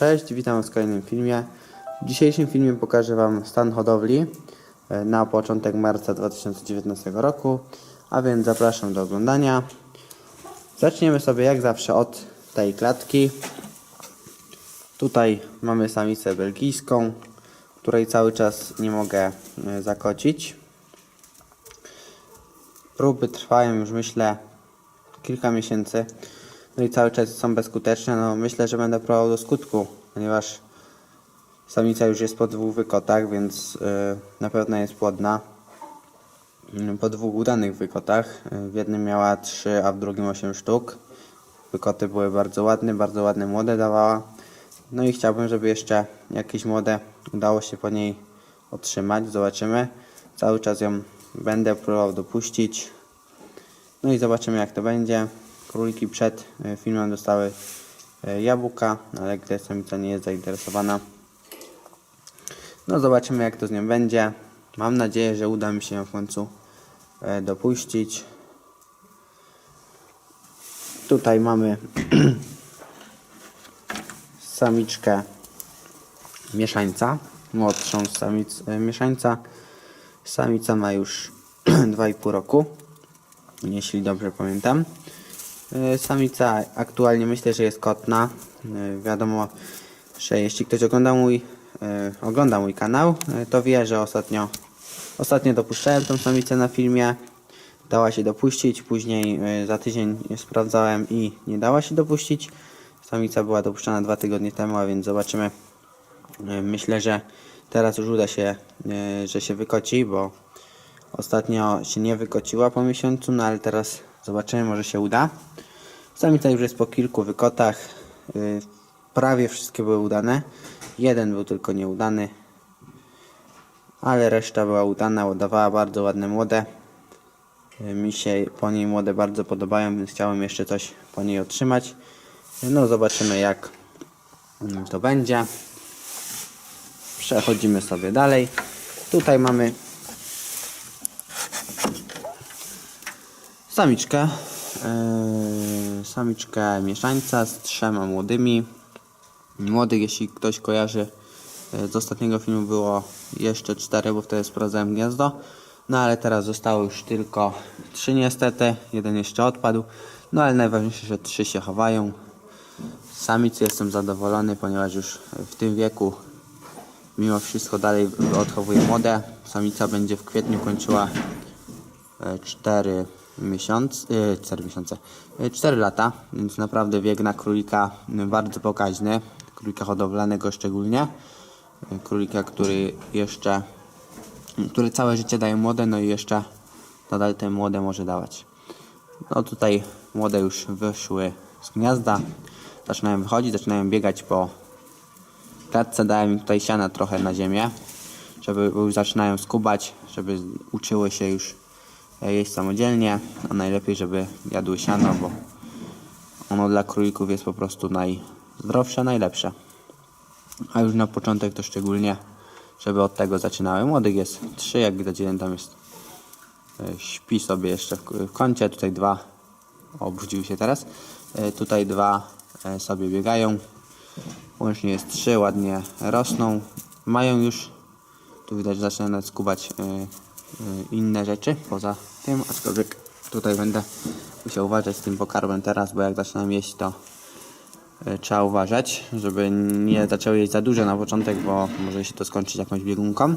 Cześć, witam w kolejnym filmie. W dzisiejszym filmie pokażę Wam stan hodowli e, na początek marca 2019 roku, a więc zapraszam do oglądania. Zaczniemy sobie jak zawsze od tej klatki. Tutaj mamy samicę belgijską, której cały czas nie mogę e, zakocić. Próby trwają już myślę kilka miesięcy. No i cały czas są bezskuteczne. No myślę, że będę próbował do skutku, ponieważ samica już jest po dwóch wykotach, więc yy, na pewno jest płodna. Yy, Po dwóch udanych wykotach. W jednym miała 3, a w drugim 8 sztuk. Wykoty były bardzo ładne, bardzo ładne młode dawała. No i chciałbym, żeby jeszcze jakieś młode udało się po niej otrzymać. Zobaczymy. Cały czas ją będę próbował dopuścić. No i zobaczymy jak to będzie. Króliki przed e, filmem dostały e, jabłka, ale gdy samica nie jest zainteresowana. No zobaczymy jak to z nią będzie. Mam nadzieję, że uda mi się ją w końcu e, dopuścić. Tutaj mamy samiczkę mieszańca, młodszą samic mieszańca. Samica ma już 2,5 roku, jeśli dobrze pamiętam. E, Samica aktualnie myślę, że jest kotna. E, Wiadomo, że jeśli ktoś ogląda mój, e, ogląda mój kanał, to wie, że ostatnio, ostatnio dopuszczałem tą samicę na filmie. Dała się dopuścić, później za tydzień sprawdzałem i nie dała się dopuścić. Samica była dopuszczana dwa tygodnie temu, a więc zobaczymy. Myślę, że teraz już uda się, że się wykoci, bo ostatnio się nie wykociła po miesiącu, no ale teraz zobaczymy, może się uda. Samica już jest po kilku wykotach. y, Prawie wszystkie były udane. Jeden był tylko nieudany. Ale reszta była udana, udawała bardzo ładne młode. Y, Mi się po niej młode bardzo podobają, więc chciałem jeszcze coś po niej otrzymać. No zobaczymy jak to będzie. Przechodzimy sobie dalej. Tutaj mamy Samiczkę. Yy, samiczkę mieszańca z trzema młodymi. Młodych, jeśli ktoś kojarzy yy, z ostatniego filmu było jeszcze cztery, bo wtedy sprawdzałem gniazdo. No ale teraz zostało już tylko trzy niestety. Jeden jeszcze odpadł. No ale najważniejsze, że trzy się chowają. Samicy jestem zadowolony, ponieważ już w tym wieku mimo wszystko dalej odchowuje młode. Samica będzie w kwietniu kończyła 4 miesiące, 4 miesiące, 4 lata, więc naprawdę wiek na królika bardzo pokaźny, królika hodowlanego szczególnie, E, królika, który jeszcze, który całe życie daje młode, no i jeszcze nadal te młode może dawać. No tutaj młode już wyszły z gniazda, zaczynają wychodzić, zaczynają biegać po klatce, dałem im tutaj siana trochę na ziemię, żeby już zaczynają skubać, żeby uczyły się już e, jeść samodzielnie, a najlepiej, żeby jadły siano, bo ono dla królików jest po prostu najzdrowsze, najlepsze. A już na początek to szczególnie, żeby od tego zaczynały. Młodych jest trzy, jak widać jeden tam jest, e, śpi sobie jeszcze w kącie, tutaj dwa obudziły się teraz, E, tutaj dwa e, sobie biegają, łącznie jest trzy, ładnie rosną, mają już tu widać, zaczyna skubać inne rzeczy poza tym, aczkolwiek tutaj będę musiał uważać z tym pokarmem teraz, bo jak zaczynam jeść, to y, trzeba uważać, żeby nie zaczęły jeść za dużo na początek, bo może się to skończyć jakąś biegunką.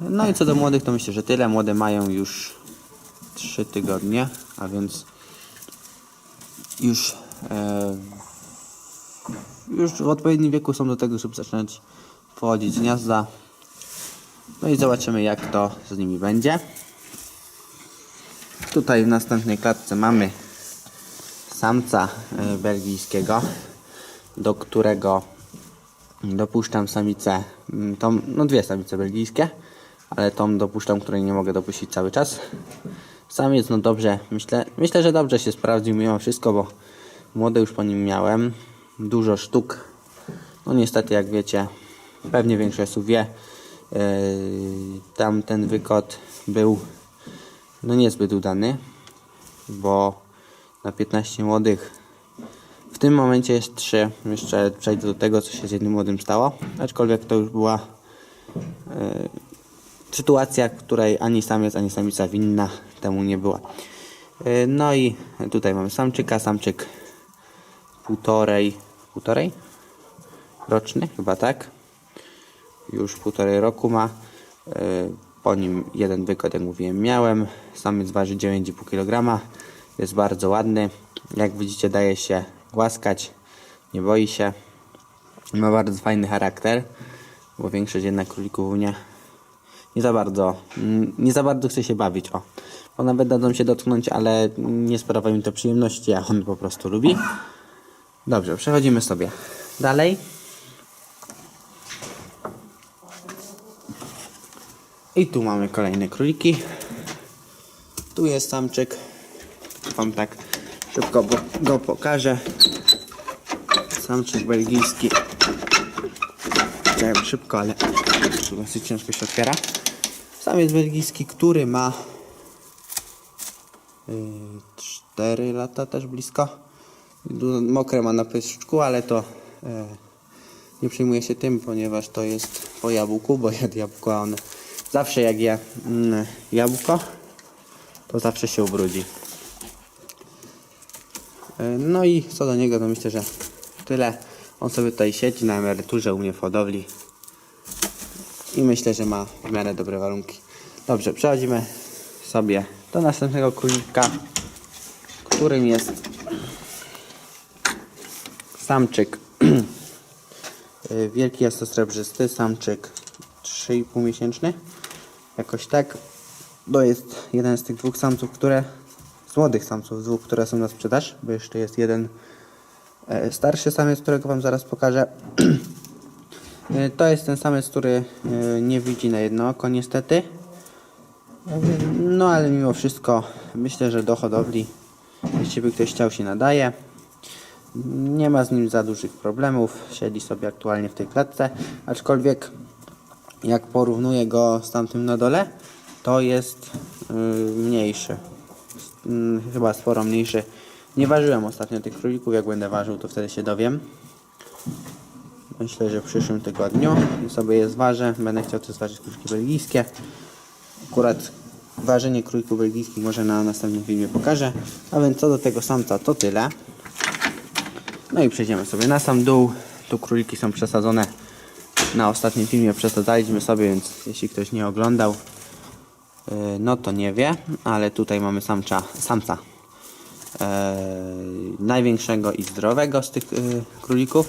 No i co do młodych, to myślę, że tyle. Młode mają już 3 tygodnie, a więc już e, już w odpowiednim wieku są do tego, żeby zaczynać wchodzić z gniazda. No i zobaczymy jak to z nimi będzie. Tutaj w następnej klatce mamy samca e, belgijskiego, do którego dopuszczam samicę, mm, tą, no dwie samice belgijskie, ale tą dopuszczam, której nie mogę dopuścić cały czas. Samiec, no dobrze, myślę, myślę, że dobrze się sprawdził mimo wszystko, bo młode już po nim miałem. Dużo sztuk. No niestety, jak wiecie, pewnie większość osób wie, yy, tam ten wykot był no niezbyt udany, bo na 15 młodych w tym momencie jest 3. Jeszcze przejdę do tego, co się z jednym młodym stało. Aczkolwiek to już była e, sytuacja, której ani samiec, ani samica winna temu nie była. E, no i tutaj mamy samczyka, samczyk półtorej, półtorej? Roczny, chyba tak. Już półtorej roku ma. E, Po nim jeden wykod, jak mówiłem, miałem. Samiec waży 9,5 kg. Jest bardzo ładny. Jak widzicie, daje się głaskać. Nie boi się. Ma bardzo fajny charakter. Bo większość jednak królików nie, nie za bardzo, nie za bardzo chce się bawić. O. Bo nawet dadzą się dotknąć, ale nie sprawia mi to przyjemności, a on po prostu lubi. Dobrze, przechodzimy sobie dalej. I tu mamy kolejne króliki. Tu jest samczyk. Wam tak szybko go, pokażę. Samczyk belgijski. Chciałem szybko, ale tu dosyć ciężko się otwiera. Samiec belgijski, który ma 4 lata też blisko. Mokre ma na pyszczku, ale to e, nie przejmuję się tym, ponieważ to jest po jabłku, bo jadł jabłko, a on zawsze jak je mm, jabłko, to zawsze się ubrudzi. E, No i co do niego, to myślę, że tyle. On sobie tutaj siedzi na emeryturze u mnie w hodowli i myślę, że ma w miarę dobre warunki. Dobrze, przechodzimy sobie do następnego królika, którym jest samczyk Y, wielki jasnosrebrzysty, samczyk 3,5 miesięczny, jakoś tak. To jest jeden z tych dwóch samców, które, młodych samców, dwóch, które są na sprzedaż, bo jeszcze jest jeden e, starszy samiec, którego Wam zaraz pokażę. E, To jest ten samiec, który e, nie widzi na jedno oko niestety. No ale mimo wszystko myślę, że do hodowli, jeśli by ktoś chciał się nadaje. Nie ma z nim za dużych problemów. Siedzi sobie aktualnie w tej klatce. Aczkolwiek jak porównuję go z tamtym na dole, to jest yy, mniejszy. Mm, Chyba sporo mniejszy. Nie ważyłem ostatnio tych królików. Jak będę ważył, to wtedy się dowiem. Myślę, że w przyszłym tygodniu sobie je zważę. Będę chciał też zważyć króliczki belgijskie. Akurat ważenie królików belgijskich może na następnym filmie pokażę. A więc co do tego samca to tyle. No i przejdziemy sobie na sam dół. Tu króliki są przesadzone. Na ostatnim filmie przesadzaliśmy sobie, więc jeśli ktoś nie oglądał, yy, no to nie wie, ale tutaj mamy samcza, samca yy, największego i zdrowego z tych yy, królików,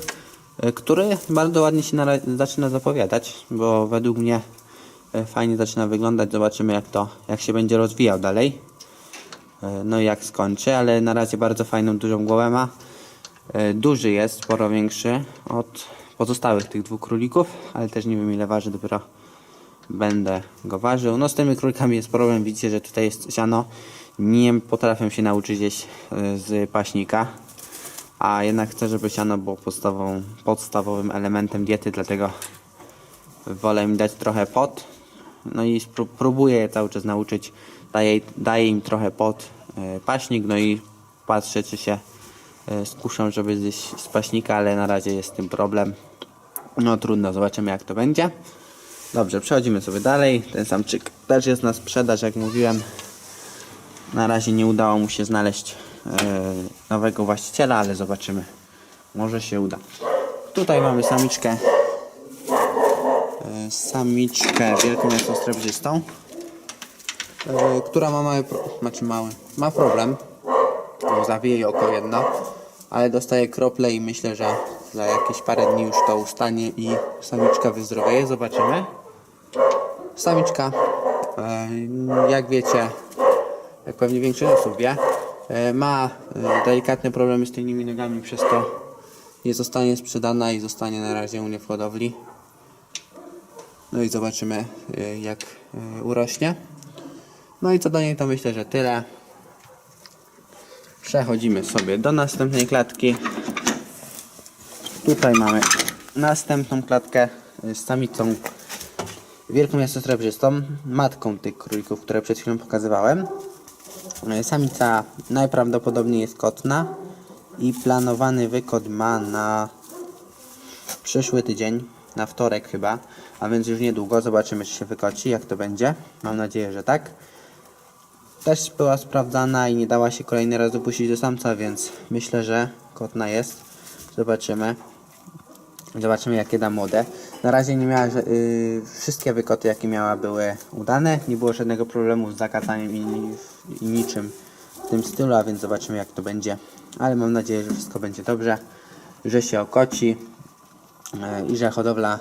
który bardzo ładnie się zaczyna zapowiadać, bo według mnie fajnie zaczyna wyglądać. Zobaczymy jak to, jak się będzie rozwijał dalej. E, No i jak skończy, ale na razie bardzo fajną, dużą głowę ma. E, Duży jest, sporo większy od pozostałych tych dwóch królików, ale też nie wiem ile waży, dopiero będę go ważył. No z tymi królikami jest problem, widzicie, że tutaj jest siano. Nie potrafię się nauczyć e, z paśnika, a jednak chcę, żeby siano było podstawową, podstawowym elementem diety, dlatego wolę im dać trochę pot. No i próbuję je cały czas nauczyć. Daję, daję im trochę pot, e, paśnik, no i patrzę, czy się e, skuszą, żeby zjeść z paśnika, ale na razie jest z tym problem. No trudno, zobaczymy jak to będzie. Dobrze, przechodzimy sobie dalej. Ten samczyk też jest na sprzedaż, jak mówiłem. Na razie nie udało mu się znaleźć e, nowego właściciela, ale zobaczymy. Może się uda. Tutaj mamy samiczkę e, samiczkę wielką jasnosrebrzystą, e, która ma mały, pro- znaczy mały, ma problem, jej oko jedno, ale dostaje krople i myślę, że za jakieś parę dni już to ustanie i samiczka wyzdrowieje, zobaczymy. Samiczka, e, jak wiecie, jak pewnie większość osób wie, e, ma e, delikatne problemy z tylnymi nogami, przez to nie zostanie sprzedana i zostanie na razie u mnie w hodowli. No i zobaczymy jak urośnie. No i co do niej to myślę, że tyle. Przechodzimy sobie do następnej klatki. Tutaj mamy następną klatkę z samicą wielką jasnosrebrzystą, matką tych królików, które przed chwilą pokazywałem. Y, Samica najprawdopodobniej jest kotna I planowany wykod ma na przyszły tydzień, na wtorek chyba, a więc już niedługo zobaczymy, czy się wykoci, jak to będzie. Mam nadzieję, że tak. Też była sprawdzana i nie dała się kolejny raz dopuścić do samca, więc myślę, że kotna jest. Zobaczymy. Zobaczymy jakie da młode. Na razie nie miała, yy, wszystkie wykoty jakie miała były udane. Nie było żadnego problemu z zakacaniem i, i niczym w tym stylu, a więc zobaczymy jak to będzie. Ale mam nadzieję, że wszystko będzie dobrze, że się okoci yy, i że hodowla,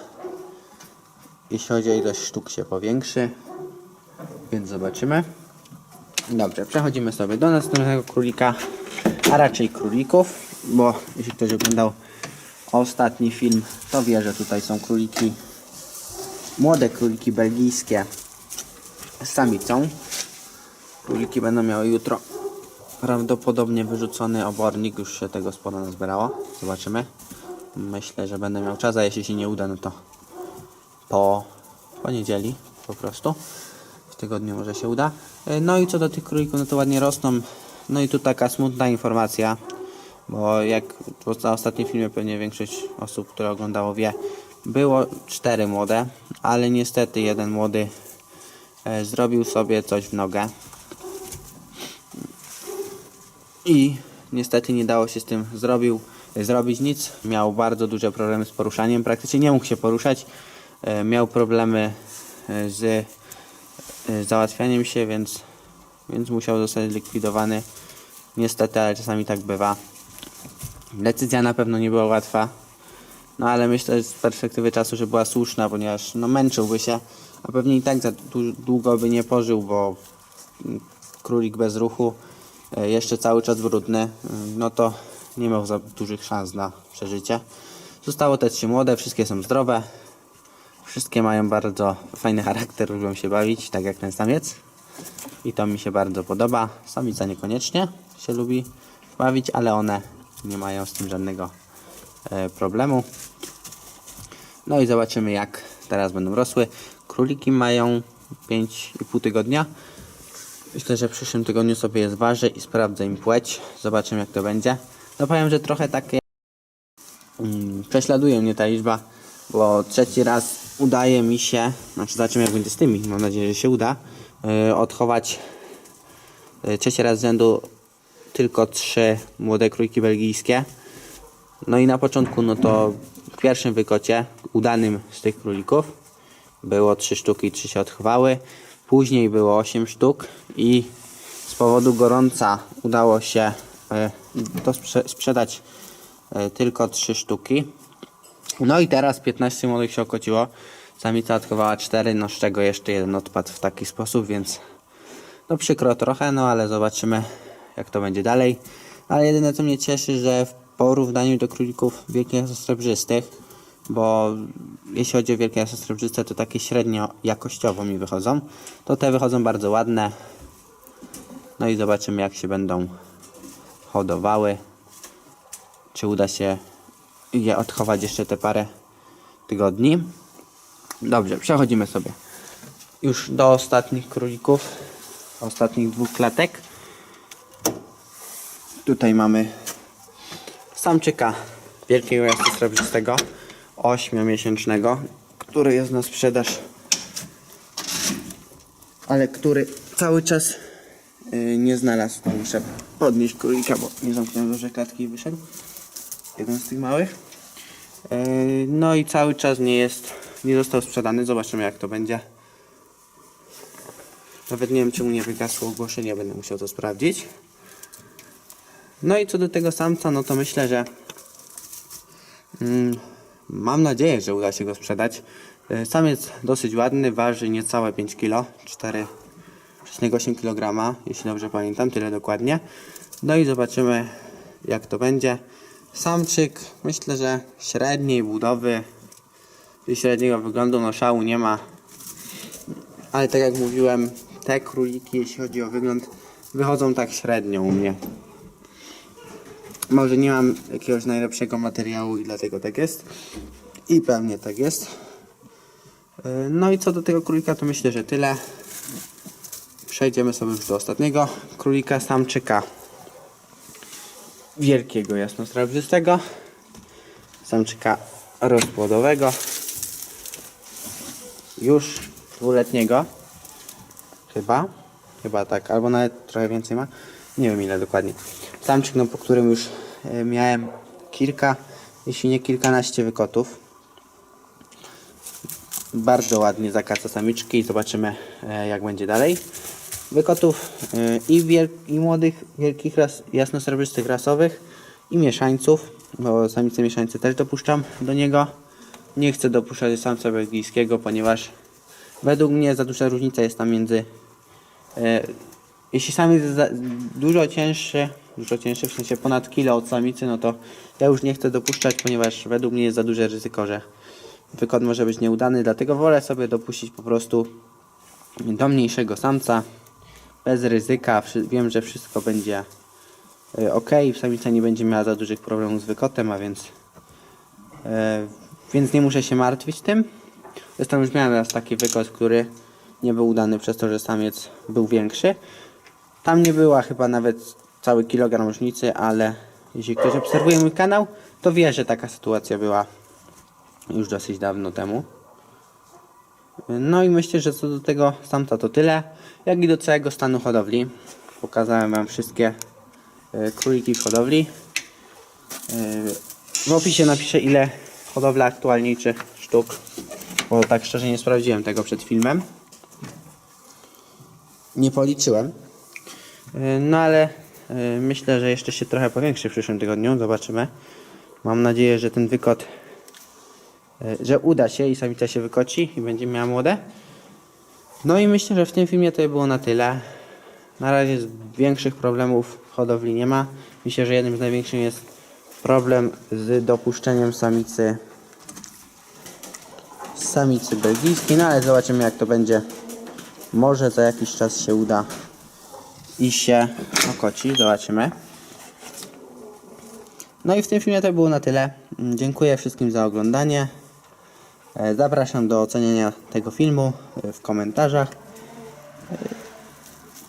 jeśli chodzi o ilość sztuk się powiększy. Więc zobaczymy. Dobrze, przechodzimy sobie do następnego królika, a raczej królików, bo jeśli ktoś oglądał ostatni film, to wie, że tutaj są króliki, młode króliki belgijskie z samicą. Króliki będą miały jutro prawdopodobnie wyrzucony obornik, już się tego sporo nazbierało, zobaczymy. Myślę, że będę miał czas, a jeśli się nie uda, no to po poniedzieli po prostu. Tygodniu może się uda. E, No i co do tych królików, no to ładnie rosną. No i tu taka smutna informacja, bo jak na ostatnim filmie pewnie większość osób, które oglądało wie, było cztery młode, ale niestety jeden młody e, zrobił sobie coś w nogę. I niestety nie dało się z tym zrobił, zrobić nic. Miał bardzo duże problemy z poruszaniem, praktycznie nie mógł się poruszać. E, Miał problemy e, z e, załatwianiem się, więc, więc musiał zostać zlikwidowany. Niestety, ale czasami tak bywa. Decyzja na pewno nie była łatwa. No ale myślę z perspektywy czasu, że była słuszna, ponieważ no, męczyłby się, a pewnie i tak za długo by nie pożył, bo mm, królik bez ruchu, e, jeszcze cały czas brudny, mm, no to nie miał za dużych szans na przeżycie. Zostało te trzy młode, wszystkie są zdrowe, wszystkie mają bardzo fajny charakter, lubią się bawić, tak jak ten samiec. I to mi się bardzo podoba. Samica niekoniecznie się lubi bawić, ale one nie mają z tym żadnego e, problemu. No i zobaczymy jak teraz będą rosły. Króliki mają 5,5 tygodnia. Myślę, że w przyszłym tygodniu sobie je zważę i sprawdzę im płeć. Zobaczymy jak to będzie. No powiem, że trochę takie mm, prześladuje mnie ta liczba, bo trzeci raz udaje mi się, znaczy zobaczymy jak będzie z tymi, mam nadzieję, że się uda, yy, odchować yy, trzeci raz z rzędu tylko trzy młode króliki belgijskie. No i na początku, no to w pierwszym wykocie, udanym z tych królików, było trzy sztuki trzy się odchowały. Później było 8 sztuk i z powodu gorąca udało się e, to sprze- sprzedać e, tylko 3 sztuki. No i teraz 15 młodych się okociło. Samica odchowała 4, no z czego jeszcze jeden odpadł w taki sposób, więc no przykro trochę, no ale zobaczymy jak to będzie dalej. Ale jedyne co mnie cieszy, że w porównaniu do królików wielkich jastrzębrzystych, bo jeśli chodzi o wielkie jastrzębrzyste, to takie średnio jakościowo mi wychodzą, to te wychodzą bardzo ładne. No i zobaczymy jak się będą hodowały. Czy uda się je odchować jeszcze te parę tygodni. Dobrze, przechodzimy sobie już do ostatnich królików, ostatnich dwóch klatek. Tutaj mamy samczyka wielkiego jastu srebrzystego, 8-miesięcznego, który jest na sprzedaż, ale który cały czas yy, nie znalazł. Muszę podnieść królika, bo nie zamknąłem dobrze klatki i wyszedł. Jeden z tych małych. Yy, no i cały czas nie jest, nie został sprzedany. Zobaczymy jak to będzie. Nawet nie wiem czemu nie wygasło ogłoszenie, będę musiał to sprawdzić. No i co do tego samca, no to myślę, że mm, mam nadzieję, że uda się go sprzedać. Y, Sam jest dosyć ładny, waży niecałe 5 kg, 4,8 kg, jeśli dobrze pamiętam, tyle dokładnie. No i zobaczymy jak to będzie. Samczyk, myślę, że średniej budowy i średniego wyglądu, no szału nie ma. Ale tak jak mówiłem, te króliki, jeśli chodzi o wygląd, wychodzą tak średnio u mnie. Może nie mam jakiegoś najlepszego materiału i dlatego tak jest. I pewnie tak jest. Yy, No i co do tego królika, to myślę, że tyle. Przejdziemy sobie już do ostatniego królika samczyka. Wielkiego jasnosrebrzystego, samczyka rozpłodowego, już dwuletniego, chyba, chyba tak, albo nawet trochę więcej ma, nie wiem ile dokładnie. Samczyk, no po którym już e, miałem kilka, jeśli nie kilkanaście wykotów. Bardzo ładnie zakaca samiczki i zobaczymy e, jak będzie dalej. Wykotów e, i, i młodych, wielkich ras, jasnosrebrzystych rasowych i mieszańców, bo samice mieszańce też dopuszczam do niego. Nie chcę dopuszczać samca belgijskiego, ponieważ według mnie za duża różnica jest tam między e, jeśli samiec jest dużo cięższy, dużo cięższy w sensie ponad kilo od samicy, no to ja już nie chcę dopuszczać, ponieważ według mnie jest za duże ryzyko, że wykon może być nieudany, dlatego wolę sobie dopuścić po prostu do mniejszego samca, bez ryzyka. Wiem, że wszystko będzie ok, samica nie będzie miała za dużych problemów z wykotem, a więc e, więc nie muszę się martwić tym. Zresztą już miałem raz taki wykot, który nie był udany przez to, że samiec był większy. Tam nie była chyba nawet cały kilogram różnicy, ale jeśli ktoś obserwuje mój kanał, to wie, że taka sytuacja była już dosyć dawno temu. No i myślę, że co do tego samca to tyle, jak i do całego stanu hodowli. Pokazałem Wam wszystkie e, króliki w hodowli. E, W opisie napiszę ile hodowla aktualnie liczy sztuk, bo tak szczerze nie sprawdziłem tego przed filmem. Nie policzyłem. E, No ale myślę, że jeszcze się trochę powiększy w przyszłym tygodniu. Zobaczymy. Mam nadzieję, że ten wykot, że uda się i samica się wykoci i będzie miała młode. No i myślę, że w tym filmie to było na tyle. Na razie większych problemów w hodowli nie ma. Myślę, że jednym z największych jest problem z dopuszczeniem samicy samicy belgijskiej, no ale zobaczymy jak to będzie. Może za jakiś czas się uda i się okoci, zobaczymy. No i w tym filmie to było na tyle. Dziękuję wszystkim za oglądanie. E, Zapraszam do oceniania tego filmu e, w komentarzach. E,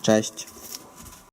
Cześć.